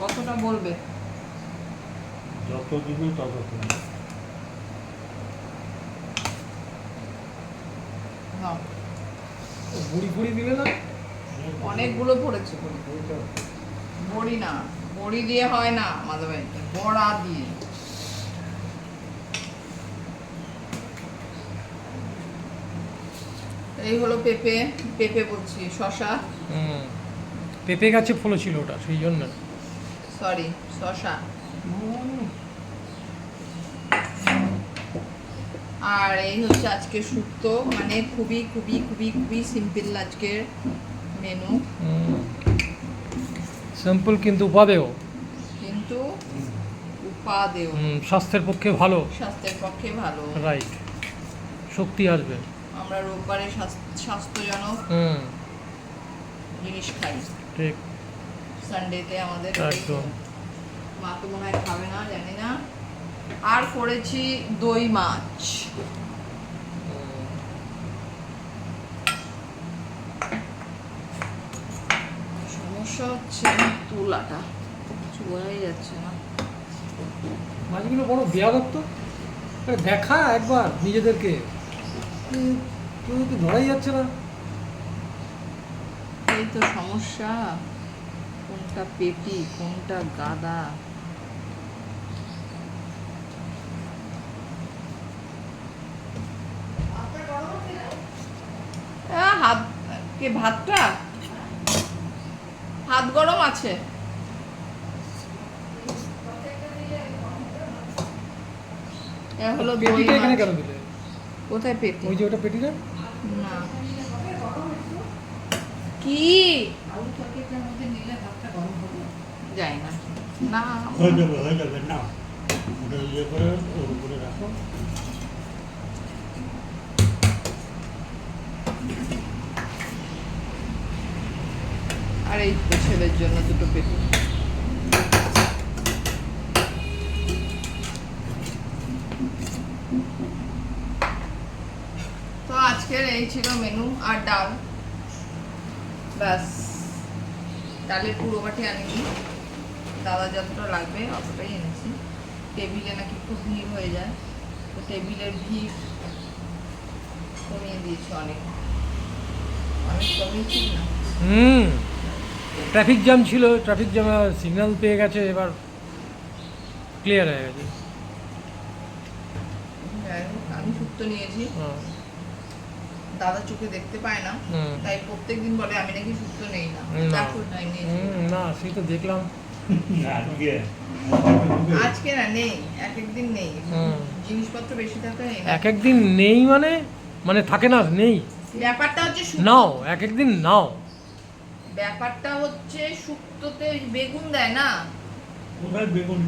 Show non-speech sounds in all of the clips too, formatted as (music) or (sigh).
কতটা বলবে? যত দিবি তত। নাও বুড়ি দিলে না? অনেকগুলো পড়েছে বড়ি বড়ি না বড়ি দিয়ে হয় না আমাদের বাড়িতে বড়া দিয়ে। এই হলো পেঁপে পেঁপে বলছি শশা হুম। পেঁপে গাছে ফলো ছিল ওটা সেই জন্য। সরি শশা। আর এই হচ্ছে আজকে শুক্তো মানে খুবই খুবই খুবই খুবই সিম্পল আজকের মেনু সিম্পল কিন্তু উপাদেয়। কিন্তু উপাদেয়। স্বাস্থ্যের পক্ষে ভালো। স্বাস্থ্যের পক্ষে ভালো। রাইট শক্তি আসবে। আমরা রোববারে স্বাস্থ্যজনক হুম। জিনিস খাই। ঠিক। সানডেতে আমাদের মা তো মনে হয় খাবে না জানি না। আর করেছি দই মাছ। সমস্যা হচ্ছে তুলাটা। কিছু বোঝাই যাচ্ছে না। মাছগুলো বড় বেয়াদব তো। দেখা একবার নিজেদেরকে। কেউ ধরাই যাচ্ছে না। এই তো সমস্যা। কোনটা পেটি কোনটা গাদা? হাত কে ভাতটা? হাত গরম আছে। হলো দই পেটিটা এখানে কেন দিলে? কোথায় পেটি ওই যে ওটা পেটি না না। কি? যাই না। না হয়ে যাবে হয়ে যাবে না। ওটা ইয়ে করে ওর উপরে রাখো। আর এই তো ছেলের জন্য দুটো পেটি। তো আজকের এই ছিল মেনু আর ডাল। ব্যাস। ডালের পুরো বাটি আনিনি। দাদা যতটা লাগবে অতটাই এনেছি। টেবিলে নাকি খুব ভিড় হয়ে যায়। তো টেবিলের ভিড় কমিয়ে দিয়েছি অনেক। অনেক কমিয়েছি না? হুম ট্রাফিক জ্যাম ছিল ট্রাফিক জ্যাম সিগন্যাল পেয়ে গেছে এবার ক্লিয়ার হয়ে গেছে। আমি শুক্তো নিয়েছি। হ্যাঁ, দাদা চোখে দেখতে পায় না। তাই প্রত্যেকদিন বলে আমি নাকি শুক্তো নেই না। না। সেই তো দেখলাম। (laughs) আজকে। না নেই এক একদিন নেই। জিনিসপত্র বেশি থাকা নেই। এক একদিন নেই মানে? মানে থাকে না নেই। ব্যাপারটা হচ্ছে নাও এক একদিন নাও। ব্যাপারটা হচ্ছে শুক্তোতে বেগুন দেয় না?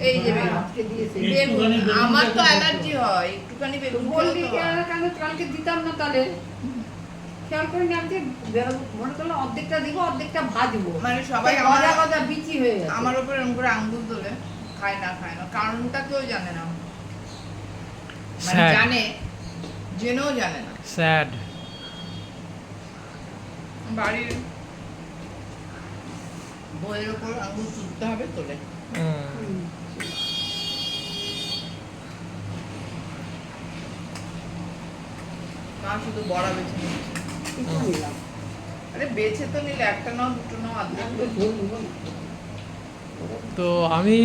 এই যে বেগুন। আজকে দিয়েছে। বেগুন। একটুখানি বেগুন আমার তো। অ্যালার্জি হয় একটুখানি বেগুন বললি কালকে দিতাম না তাহলে? খেয়াল করে আজকে বেরোবো মনে করলাম অর্ধেকটা দিব অর্ধেকটা ভাজবো। মানে সবাই গজা গজা বিচি হয়ে গেছে। আমার উপর এরকম করে আঙ্গুল তোলে খায় না খায় না। কারণটা কেউ জানে না। মানে জানে জেনেও জানে না। স্যাড বাড়ির বইয়ের ওপর আঙুল তুলতে হবে তোলে। হুম। মা শুধু বড়া বেছে কিছু নিলাম। আরে বেছে তো নিলে একটা নাও দুটো নাও। তো আমি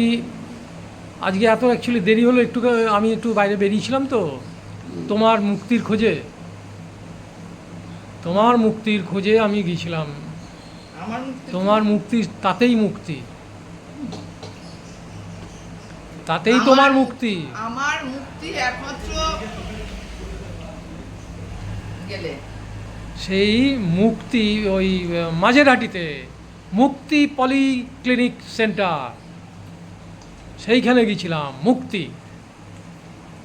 আজকে এত অ্যাকচুয়ালি দেরি হলো একটু আমি একটু বাইরে বেরিয়েছিলাম তো। তোমার মুক্তির খোঁজে। তোমার মুক্তির খোঁজে আমি গিয়েছিলাম। তোমার মুক্তি তাতেই মুক্তি। তাতেই তোমার মুক্তি। আমার মুক্তি একমাত্র গেলে। সেই মুক্তি ওই মাঝেরহাটিতে মুক্তি পলি ক্লিনিক সেন্টার। সেইখানে গেছিলাম মুক্তি।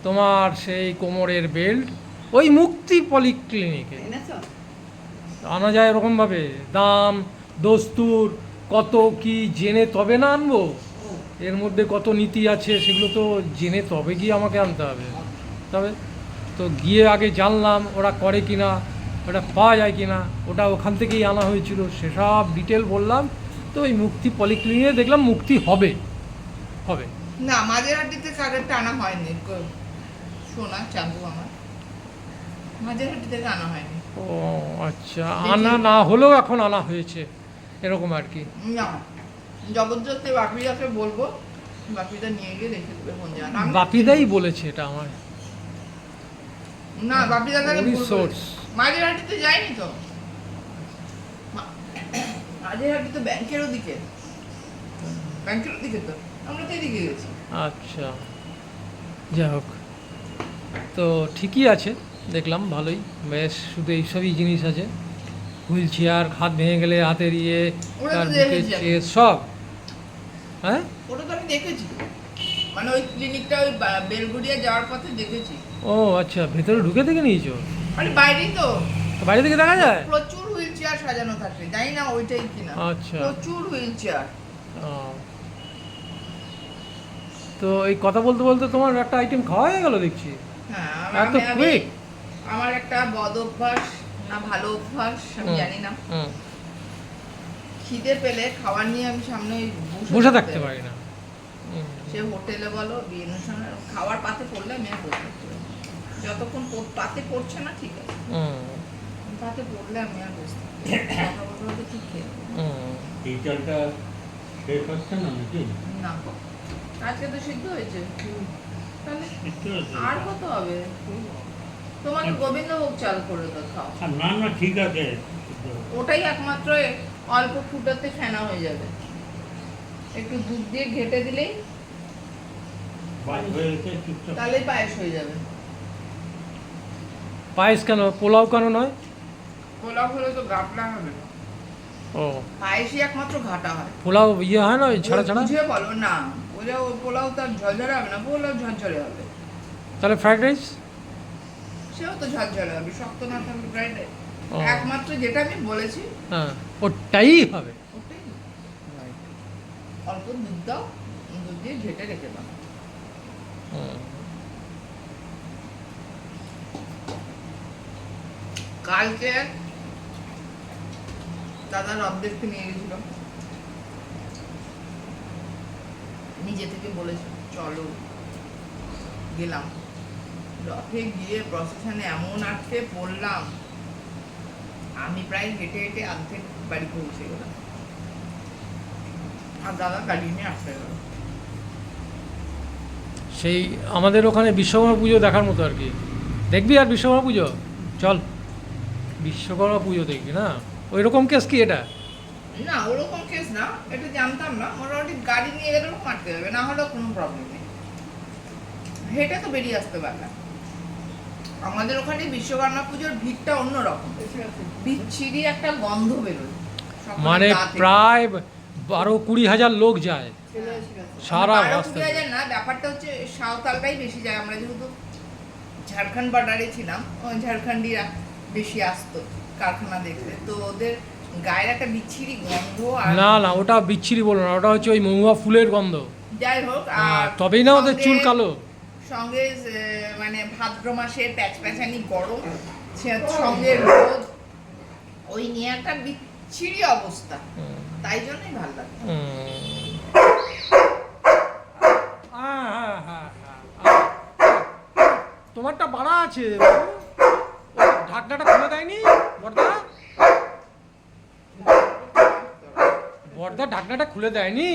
তোমার সেই কোমরের বেল্ট ওই মুক্তি পলি ক্লিনিকে আনা যায় এরকমভাবে। দাম দস্তুর কত কি জেনে তবে না আনব? এর মধ্যে কত নীতি আছে সেগুলো তো জেনে তবে গিয়ে আমাকে আনতে হবে। তবে তো গিয়ে আগে জানলাম ওরা করে কি না ওটা পাওয়া যায় কি না ওটা ওখান থেকেই আনা হয়েছিল সেসব ডিটেল বললাম তো ওই মুক্তি পলিক্লিনিকে দেখলাম মুক্তি হবে হবে। না মাঝের হাড্ডিতে কারেন্ট টানা হয়নি সোনা চাঁদু আমার। মাঝের হাড্ডি থেকে আনা হয়নি। ও আচ্ছা আনা না হলেও এখন আনা হয়েছে এরকম আর কি। না জবরদস্তি বাপিদাকে বলব বাপিদা নিয়ে গিয়ে রেখে দেবে কোন জায়গা আমি- বাপিদাই বলেছে এটা আমার। না বাপিদা তাহলে ওরই ভুল মাঝের হাড্ডিতে যায়নি তো? মা- মাঝের হাড্ডি তো ব্যাংকের ওদিকে। ব্যাংকের ওদিকে তো? আমরা তো এদিকে গেছি। আচ্ছা। যাই হোক। তো ঠিকই আছে দেখলাম ভালোই। বেশ শুধু এইসবই জিনিস আছে। হুইল চেয়ার হাত ভেঙে গেলে হাতের ইয়ে তার বুকের সব। হ্যাঁ? ওটা তো আমি দেখেছি। মানে ওই ক্লিনিকটা ওই বেলগুড়িয়া যাওয়ার পথে দেখেছি। ও আচ্ছা ভেতরে ঢুকে থেকে নিয়েছো? মানে বাইরেই তো। বাইরে থেকে দেখা যায়? প্রচুর হুইল চেয়ার সাজানো থাকে জানি না ওইটাই কিনা। আচ্ছা। প্রচুর হুইল চেয়ার। তো এই কথা বলতে বলতে তোমার একটা আইটেম খাওয়া হয়ে গেল দেখছি। হ্যাঁ এত আমি- আমার একটা বদ অভ্যাস না ভালো অভ্যাস আমি জানি না। খিদে পেলে খাবার নিয়ে আমি সামনে বসে থাকতে পারি না। সে হোটেলে বলো বিয়ে অনুষ্ঠানে খাবার পাতে পড়লে আমি আর। যতক্ষণ পাতে পড়ছে না ঠিক আছে। পাতে পড়লে আমি আর বসে থাকতে (coughs) কথা বলতে বলতে ঠিক খেয়ে এই চালটা শেষ হচ্ছে না নাকি? না আজকে তো সিদ্ধ হয়েছে। তাহলে আর কত হবে? তোমাকে গোবিন্দভোগ চাল করে দাও খাও। না না ঠিক আছে। ওটাই একমাত্র অল্প ফুটাতে ফেনা হয়ে যাবে। একটু দুধ দিয়ে ঘেটে দিলেই হয়ে তাহলেই পায়েস হয়ে যাবে। পায়েস কেন? পোলাও কেন নয়? পোলাও হলে তো হবে। ও। পায়েসই একমাত্র ঘাটা হয়। পোলাও ইয়ে হয় না? ওই ছাড়া ছাড়া? বুঝে বলো না। ওটা ও পোলাও তার ঝরঝরে হবে না পোলাও ঝরঝরে হবে। তাহলে ফ্রাইড রাইস? সেও তো ঝরঝরে হবে শক্ত না থাকবে ফ্রাইড রাইস। একমাত্র যেটা আমি বলেছি। হ্যাঁ ওটাই হবে। ওটাই। অল্প দুধ দাও দুধ দিয়ে ঘেটে রেখে দাও। হুম। কালকে দাদা রথ দেখতে নিয়ে গেছিল। নিজে থেকে বলেছে, চলো, গেলাম। রথে গিয়ে প্রসেশনে এমন আটকে পড়লাম, আমি প্রায় হেঁটে হেঁটে অর্ধেক বাড়ি পৌঁছে গেলাম। আর দাদা গাড়ি নিয়ে আসতে গেল। সেই আমাদের ওখানে বিশ্বকর্মা পুজো দেখার মতো আর কি। দেখবি আর বিশ্বকর্মা পুজো? চল। বিশ্বকর্মা পুজো দেখবি না? ওই রকম কেস কি এটা? না ওরকম কেস না এটা জানতাম না। মোটামুটি গাড়ি নিয়ে গেলেও মারতে হবে না হলেও কোনো প্রবলেম নেই। হেঁটে তো বেরিয়ে আসতে পারবে আমাদের ওখানে বিশ্বকর্মা পুজোর ভিড়টা অন্যরকম। বিচ্ছিরি একটা গন্ধ বেরোয়। মানে প্রায় বারো কুড়ি হাজার লোক যায়। সারা রাস্তা কুড়ি না ব্যাপারটা হচ্ছে সাঁওতালটাই বেশি যায়। আমরা যেহেতু ঝাড়খণ্ড বর্ডারে ছিলাম ঝাড়খণ্ডীরা। বেশি আসতো কারখানা দেখতে। তো ওদের গায়ের একটা বিচ্ছিরি গন্ধ আর না না ওটা বিচ্ছিরি বলো না ওটা হচ্ছে ওই মহুয়া ফুলের গন্ধ। যাই হোক হ্যাঁ, আর তবেই না ওদের চুল কালো। সঙ্গে মানে ভাদ্র মাসে প্যাচ প্যাচানি গরম সঙ্গে রোদ ওই নিয়ে একটা বিচ্ছিরি অবস্থা। তাই জন্যই ভালো লাগে হ্যাঁ, হ্যাঁ। তোমারটা বাড়া আছে বাবু। ওই ঢাকনাটা খুলে দেয়নি বর্দা বর্দা ঢাকনাটা খুলে দেয়নি?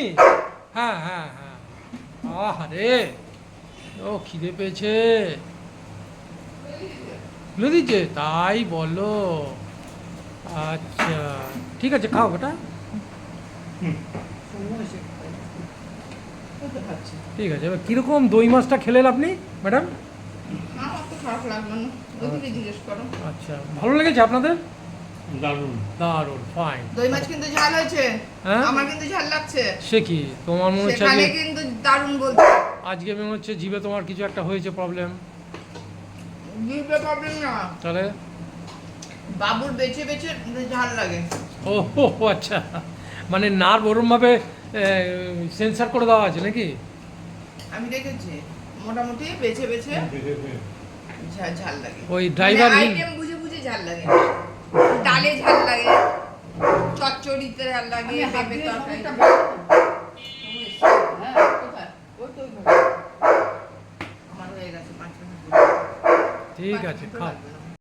হ্যাঁ হ্যাঁ হ্যাঁ। আহ রে ও খিদে পেয়েছে। খুলে দিচ্ছে তাই বলো। আচ্ছা ঠিক আছে খাও ওটা ঠিক আছে এবার কীরকম দই মাছটা খেলেন আপনি ম্যাডাম? আচ্ছা ভালো লেগেছে আপনাদের? দারুণ দারুণ ফাইন দই মাছ কিন্তু ঝাল হয়েছে। হ্যাঁ? আমার কিন্তু ঝাল লাগছে। সে কি? তোমার মনে হচ্ছে সেখানে আজকে কিন্তু দারুণ বলছে আজকে মনে হচ্ছে জিভে তোমার কিছু একটা হয়েছে প্রবলেম জিভে প্রবলেম না। তাহলে? বাবুর বেছে বেছে ঝাল লাগে। ও হো হো, আচ্ছা। মানে নার্ভ ওরমভাবে সেন্সার করে দেওয়া আছে নাকি? আমি দেখেছি। মোটামুটি বেছে বেছে ঝাল লাগে। ওই driver মানে আইটেম বুঝে বুঝে ঝাল লাগে। ডালে ঝাল লাগে চচ্চড়িতে ঝাল লাগে পেঁপে তরকারি। হ্যাঁ হয়ে ঠিক আছে খাও।